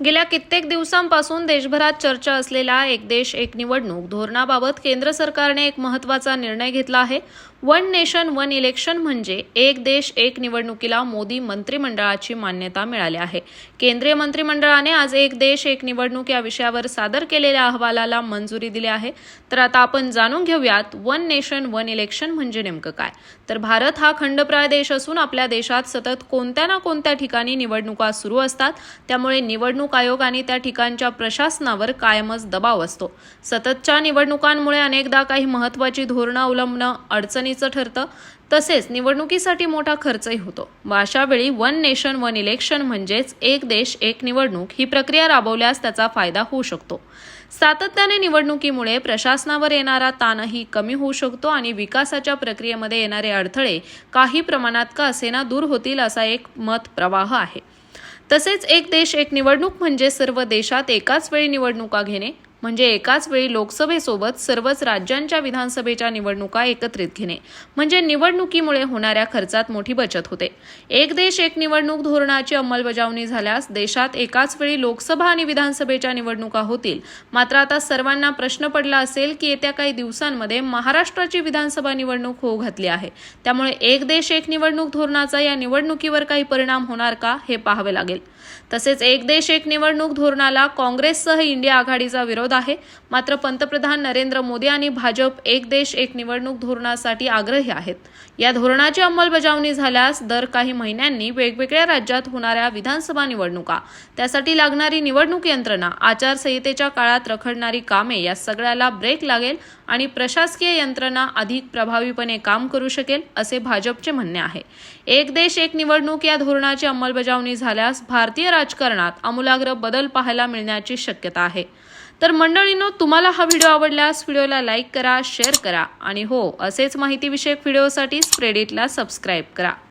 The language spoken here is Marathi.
गेल्या कित्येक दिवसांपासून देशभरात चर्चा असलेल्या एक देश एक निवडणूक. धोरणाबाबत केंद्र सरकारने एक महत्त्वाचा निर्णय घेतला आहे. वन नेशन वन इलेक्शन म्हणजे एक देश एक निवडणुकीला मोदी मंत्रिमंडळाची मान्यता मिळाली आहे. केंद्रीय मंत्रिमंडळाने आज एक देश एक निवडणूक या विषयावर सादर केलेल्या अहवालाला मंजुरी दिली आहे. तर आता आपण जाणून घेऊयात वन नेशन वन इलेक्शन म्हणजे नेमकं काय? तर भारत हा खंडप्राय देश असून आपल्या देशात सतत कोणत्या ना कोणत्या ठिकाणी निवडणुका सुरू असतात त्यामुळे निवडणूक आयोग आणि त्या ठिकाणच्या प्रशासनावर कायमच दबाव असतो. सततच्या निवडणुकांमुळे अनेकदा काही महत्त्वाची धोरणं अवलंबणं अडचणीचं ठरतं. तसेच निवडणुकीसाठी मोठा खर्चही होतो. व अशावेळी वन नेशन वन इलेक्शन म्हणजेच एक देश एक निवडणूक ही प्रक्रिया राबवल्यास त्याचा फायदा होऊ शकतो. सातत्याने निवडणुकीमुळे प्रशासनावर येणारा ताणही कमी होऊ शकतो आणि विकासाच्या प्रक्रियेमध्ये येणारे अडथळे काही प्रमाणात का असेना दूर होतील असा एक मत प्रवाह आहे. तसेच एक देश एक निवडणूक म्हणजे सर्व देशात एकाच वेळी निवडणुका घेणे म्हणजे एकाच वेळी लोकसभेसोबत सर्वच राज्यांच्या विधानसभेच्या निवडणुका एकत्रित घेणे. म्हणजे निवडणुकीमुळे होणाऱ्या खर्चात मोठी बचत होते. एक देश एक निवडणूक धोरणाची अंमलबजावणी झाल्यास देशात एकाच वेळी लोकसभा आणि विधानसभेच्या निवडणुका होतील. मात्र आता सर्वांना प्रश्न पडला असेल की येत्या काही दिवसांमध्ये महाराष्ट्राची विधानसभा निवडणूक होऊ घातली आहे. त्यामुळे एक देश एक निवडणूक धोरणाचा या निवडणुकीवर काही परिणाम होणार का हे पाहावे लागेल. तसेच एक देश एक निवडणूक धोरणाला काँग्रेससह इंडिया आघाडीचा विरोध आहे. मात्र पंतप्रधान नरेंद्र मोदी आणि भाजप एक देश एक निवडणूक धोरणासाठी आग्रही आहेत. या धोरणाची अंमलबजावणी झाल्यास दर काही महिन्यांनी वेगवेगळ्या राज्यात होणाऱ्या विधानसभा निवडणुका त्यासाठी लागणारी निवडणूक यंत्रणा आचारसंहितेच्या काळात रखडणारी कामे या सगळ्याला ब्रेक लागेल आणि प्रशासकीय यंत्रणा अधिक प्रभावीपणे काम करू शकेल असे भाजपचे म्हणणे आहे. एक देश एक निवडणूक या धोरणाची अंमलबजावणी झाल्यास भारतीय राजकारणात आमूलाग्र बदल पाहायला मिळण्याची शक्यता आहे. तर मंडळींनो तुम्हाला हा व्हिडिओ आवडल्यास व्हिडिओला लाईक करा शेअर करा आणि हो असेच माहितीविषयक व्हिडिओसाठी स्प्रेडिटला सबस्क्राईब करा.